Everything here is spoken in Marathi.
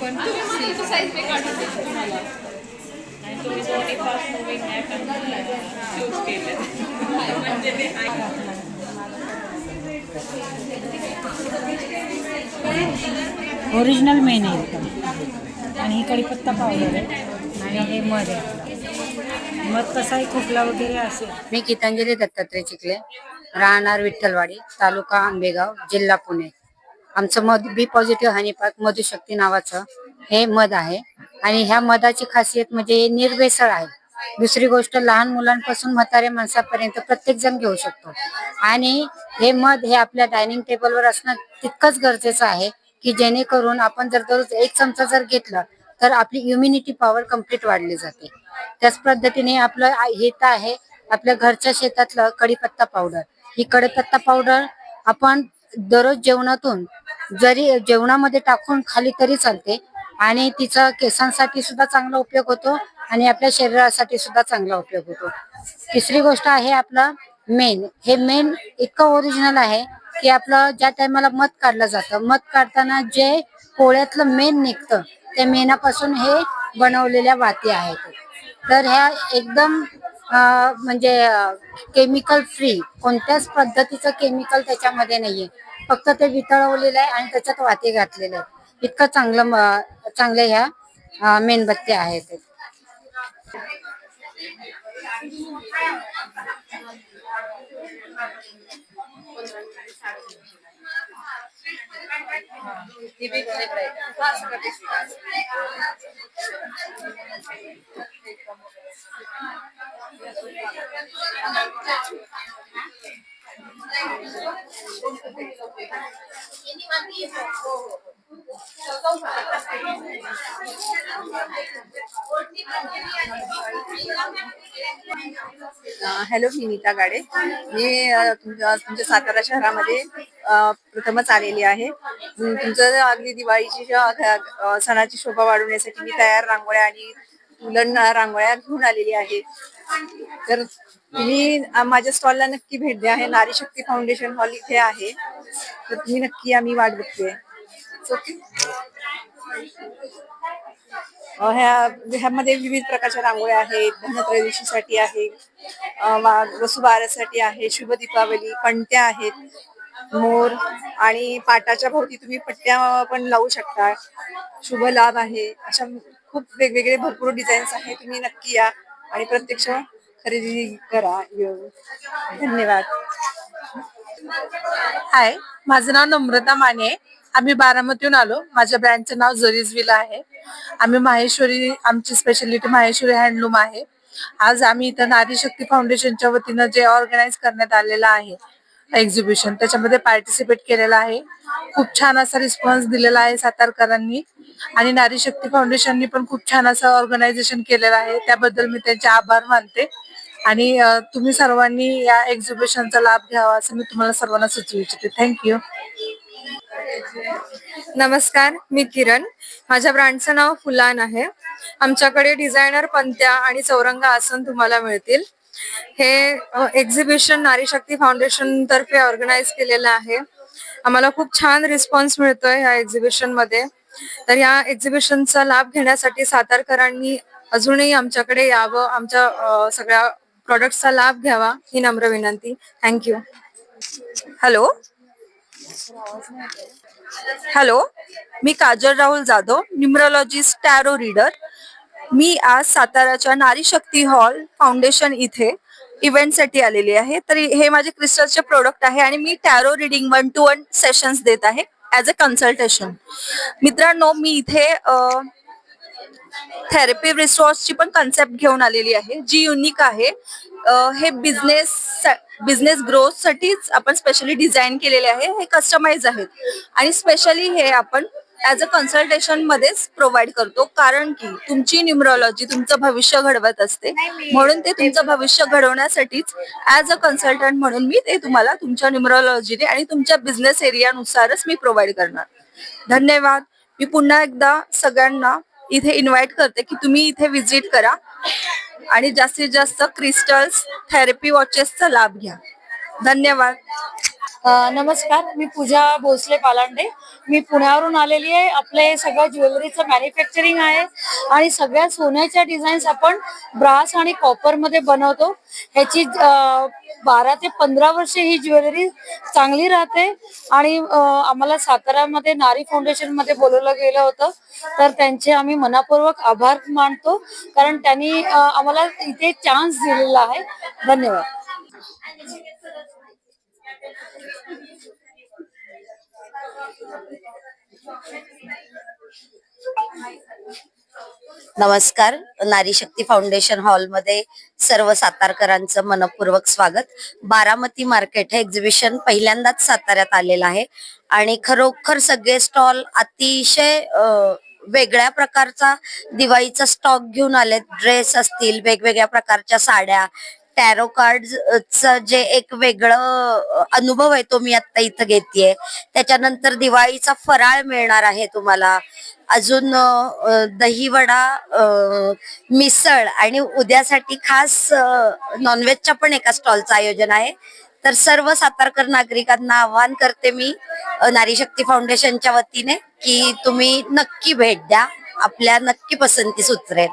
पण तुम्ही मला साईज मी काढून देतो तुम्हाला ओरिजिनल मेन आहे एकदम आणि ही कढीपत्ता पावडर आहे. आणि हे मध आहे. मध कसा आहे खोकला वगैरे असेल. मी गीतांजली दत्तात्रय चिखले. राहणार विठ्ठलवाडी तालुका आंबेगाव जिल्हा पुणे. आमचं मध बी पॉझिटिव्ह हनीपाक मधुशक्ती नावाचं हे मध आहे. आणि ह्या मधाची खासियत म्हणजे हे निर्भेसळ आहे. दुसरी गोष्ट लहान मुलांपासून म्हाताऱ्या माणसापर्यंत प्रत्येक जण घेऊ शकतो. आणि हे मध हे आपल्या डायनिंग टेबलवर असणं तितकंच गरजेचं आहे की जेणेकरून आपण जर दररोज एक चमचा जर घेतला तर आपली इम्युनिटी पॉवर कंप्लीट वाढली जाते. त्याच पद्धतीने आपलं हेत हे तर आहे आपल्या घरच्या शेतातलं कडीपत्ता पावडर ही कडीपत्ता पावडर आपण दररोज जेवणातून जरी जेवणामध्ये टाकून खाली तरी चालते आणि तिचा केसांसाठी सुद्धा चांगला उपयोग होतो आणि आपल्या शरीरासाठी सुद्धा चांगला उपयोग होतो. तिसरी गोष्ट आहे आपलं मेन. हे मेन इतकं ओरिजिनल आहे की आपलं ज्या टायमाला मध काढलं जातं. मध काढताना जे पोळ्यातलं मेन निघतं त्या मेनापासून हे बनवलेल्या वाती आहेत. तर ह्या एकदम म्हणजे केमिकल फ्री कोणत्याच पद्धतीचं केमिकल त्याच्यामध्ये नाहीये. फक्त ते वितळवलेलं आहे आणि त्याच्यात वाती घातलेले आहेत. इतकं चांगलं चांगल्या ह्या मेणबत्त्या आहेत. हॅलो मी नीता गाडे. मी तुमच्या सातारा शहरामध्ये प्रथमच आलेली आहे. तुमचं अगदी दिवाळीची सणाची शोभा वाढवण्यासाठी मी तयार रांगोळ्या आणि उलन रांगोळ्या घेऊन आलेली आहे. तर तुम्ही माझ्या स्टॉलला नक्की भेट द्या. आहे नारी शक्ती फाउंडेशन हॉल इथे आहे. तर तुम्ही नक्की आम्ही वाट बघते ह्या ह्यामध्ये विविध प्रकारच्या रांगोळ्या आहेत धनत्रयोदशीसाठी आहे वसुबारासाठी वसुबारसाठी आहे शुभ दीपावली पणत्या आहेत मोर आणि पाटाच्या भोवती तुम्ही पट्ट्या पण लावू शकता. शुभ लाभ आहे. अशा खूप वेगवेगळे भरपूर डिझाईन्स आहे तुम्ही नक्की या आणि प्रत्यक्ष खरेदी करा. येऊन धन्यवाद. हाय माझं नाव नम्रता माने. आहे. आम्ही बारामतीहून आलो. माझ्या ब्रँडचं नाव जरीजविला आहे. आम्ही माहेश्वरी आमची स्पेशालिटी माहेश्वरी हँडलूम आहे. आज आम्ही इथं नारी शक्ती फाउंडेशनच्या वतीनं जे ऑर्गनाईज करण्यात आलेलं आहे एक्झिबिशन त्याच्यामध्ये पार्टिसिपेट केलेलं आहे. खूप छान असा रिस्पॉन्स दिलेला आहे सातारकरांनी. आणि नारी शक्ती फाउंडेशननी पण खूप छान असं ऑर्गनायझेशन केलेलं आहे. त्याबद्दल मी त्यांचे आभार मानते. आणि तुम्ही सर्वांनी या एक्झिबिशनचा लाभ घ्यावा असं मी तुम्हाला सर्वांना सुचवू इच्छिते थँक्यू नमस्कार मी किरण. माझ्या ब्रँडचं नाव फुलान आहे. आमच्याकडे डिझायनर पंत्या आणि चौरंगा आसन तुम्हाला मिळतील. हे एक्झिबिशन नारी शक्ती फाउंडेशन तर्फे ऑर्गनाईज केलेलं आहे. आम्हाला खूप छान रिस्पॉन्स मिळतोय ह्या एक्झिबिशनमध्ये. तर या एक्झिबिशनचा लाभ घेण्यासाठी सातारकरांनी अजूनही आमच्याकडे यावं आमच्या सगळ्या प्रॉडक्टचा लाभ घ्यावा ही नम्र विनंती. थँक्यू हॅलो हॅलो मी Kajal Rahul Jadhav numerologist tarot reader मी आज साताऱ्याच्या नारी शक्ती हॉल फाउंडेशन इथे इव्हेंटसाठी आलेली आहे. तर हे माझे क्रिस्टलचे प्रोडक्ट आहे आणि मी tarot reading one to one sessions देत आहे ॲज अ कन्सल्टेशन मित्रांनो मी इथे थेरपी रिसोर्सची पण कन्सेप्ट घेऊन आलेली आहे जी युनिक आहे. हे बिझनेस बिझनेस ग्रोथ साठीच आपण स्पेशली डिझाईन केलेले आहे हे कस्टमाइज आहेत. आणि स्पेशली हे आपण ऍज अ कन्सल्टेशन मध्येच प्रोव्हाइड करतो. कारण की तुमची न्युमरॉलॉजी तुमचं भविष्य घडवत असते. म्हणून ते तुमचं भविष्य घडवण्यासाठीच ऍज अ कन्सल्टंट म्हणून मी ते तुम्हाला तुमच्या न्युमरॉलॉजीने आणि तुमच्या बिझनेस एरियानुसारच मी प्रोव्हाइड करणार. धन्यवाद. मी पुन्हा एकदा सगळ्यांना इथे इन्व्हाइट करते की तुम्ही इथे विजिट करा. आणि जास्तीत जास्त क्रिस्टल्स थेरपी वॉचेसचा लाभ घ्या. धन्यवाद. नमस्कार मी पूजा भोसले पालांडे. मी पुण्यावरून आलेली आहे. आपलं हे सगळं ज्वेलरीचं मॅन्युफॅक्चरिंग आहे. आणि सगळ्या सोन्याच्या डिझाईन्स आपण ब्रास आणि कॉपरमध्ये बनवतो. ह्याची बारा ते पंधरा वर्षे ही ज्वेलरी चांगली राहते. आणि आम्हाला साताऱ्यामध्ये नारी फाउंडेशनमध्ये बोलवलं गेलं होतं. तर त्यांचे आम्ही मनापूर्वक आभार मानतो. कारण त्यांनी आम्हाला इथे चान्स दिलेला आहे. धन्यवाद. नमस्कार. नारी शक्ती फाउंडेशन हॉलमध्ये सर्व सातारकरांचं मनपूर्वक स्वागत. बारामती मार्केट हे एक्झिबिशन पहिल्यांदाच साताऱ्यात आलेलं आहे. आणि खरोखर सगळे स्टॉल अतिशय वेगळ्या प्रकारचा दिवाळीचा स्टॉक घेऊन आलेत. ड्रेस असतील वेगवेगळ्या प्रकारच्या साड्या टॅरो कार्ड जे एक वेगळं अनुभव आहे तो मी आता इथं घेतेय. त्याच्यानंतर दिवाळीचा फराळ मिळणार आहे तुम्हाला. अजून दहीवडा मिसळ आणि उद्यासाठी खास नॉनव्हेजच्या पण एका स्टॉलचं आयोजन आहे. तर सर्व सातारकर नागरिकांना आवाहन करते मी नारी शक्ती फाउंडेशनच्या वतीने की तुम्ही नक्की भेट द्या. आपल्या नक्की पसंती सुचरेल.